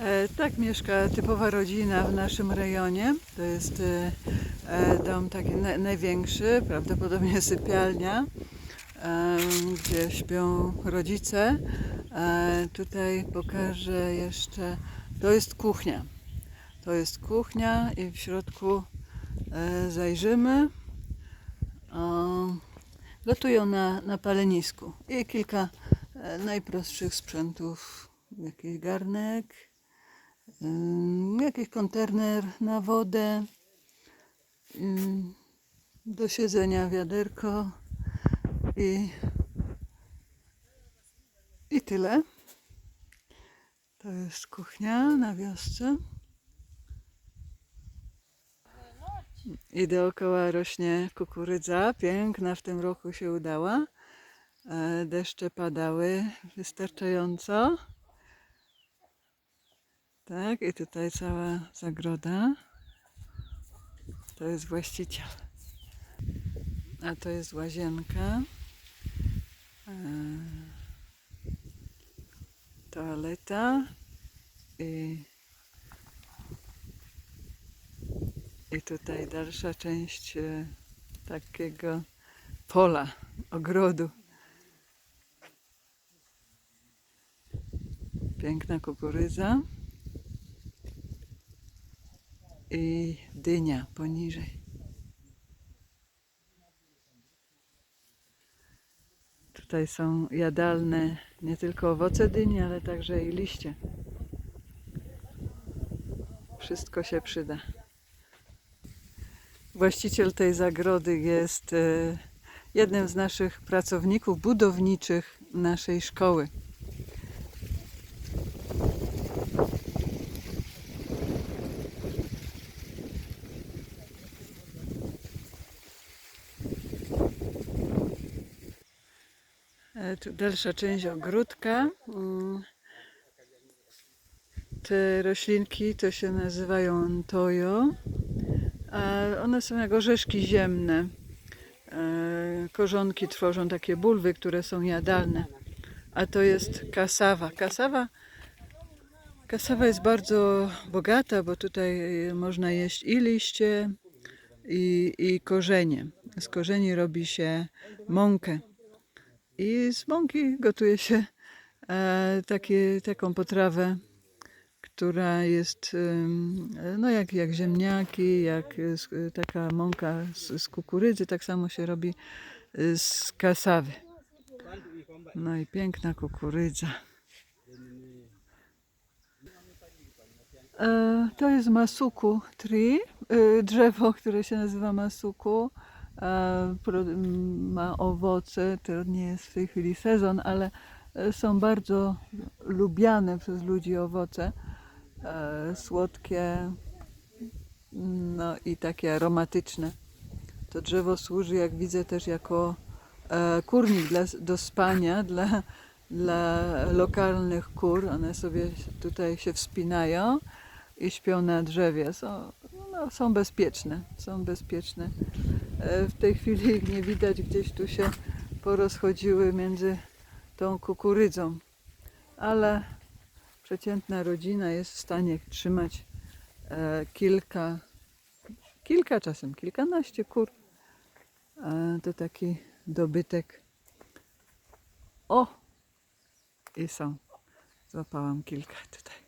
E, tak mieszka typowa rodzina w naszym rejonie. To jest e, e, dom taki na, największy, prawdopodobnie sypialnia, gdzie śpią rodzice. Tutaj pokażę jeszcze, to jest kuchnia. To jest kuchnia i w środku zajrzymy. Gotują na, na palenisku i kilka najprostszych sprzętów. Jakiś garnek, jakiś kontener na wodę, ym, do siedzenia wiaderko i, i tyle. To jest kuchnia na wiosce. I dookoła rośnie kukurydza. Piękna w tym roku się udała. E, Deszcze padały wystarczająco. Tak, i tutaj cała zagroda. To jest właściciel. A to jest łazienka. E, Toaleta. I, I tutaj dalsza część e, takiego pola, ogrodu. Piękna kukurydza i dynia poniżej. Tutaj są jadalne nie tylko owoce dyni, ale także i liście. Wszystko się przyda. Właściciel tej zagrody jest e, jednym z naszych pracowników budowniczych naszej szkoły. Tu dalsza część ogródka. Mm. Te roślinki to się nazywają tojo. One są jak orzeszki ziemne. E, Korzonki tworzą takie bulwy, które są jadalne. A to jest kasawa. Kasawa, kasawa jest bardzo bogata, bo tutaj e, można jeść i liście, i, i korzenie. Z korzeni robi się mąkę. I z mąki gotuje się e, takie, taką potrawę, która jest no jak, jak ziemniaki, jak z, e, taka mąka z, z kukurydzy, tak samo się robi e, z kasawy. No i piękna kukurydza. E, to jest masuku tree, drzewo, które się nazywa masuku. Ma owoce, to nie jest w tej chwili sezon, ale e, są bardzo lubiane przez ludzi owoce. E, słodkie, no i takie aromatyczne. To drzewo służy, jak widzę, też jako e, kurnik dla, do spania dla, dla lokalnych kur. One sobie tutaj się wspinają i śpią na drzewie. Są, no, są bezpieczne. Są bezpieczne. E, w tej chwili ich nie widać, gdzieś tu się porozchodziły między tą kukurydzą. Ale przeciętna rodzina jest w stanie trzymać e, kilka, kilka czasem kilkanaście kur. E, to taki dobytek. O! I są. Złapałam kilka tutaj.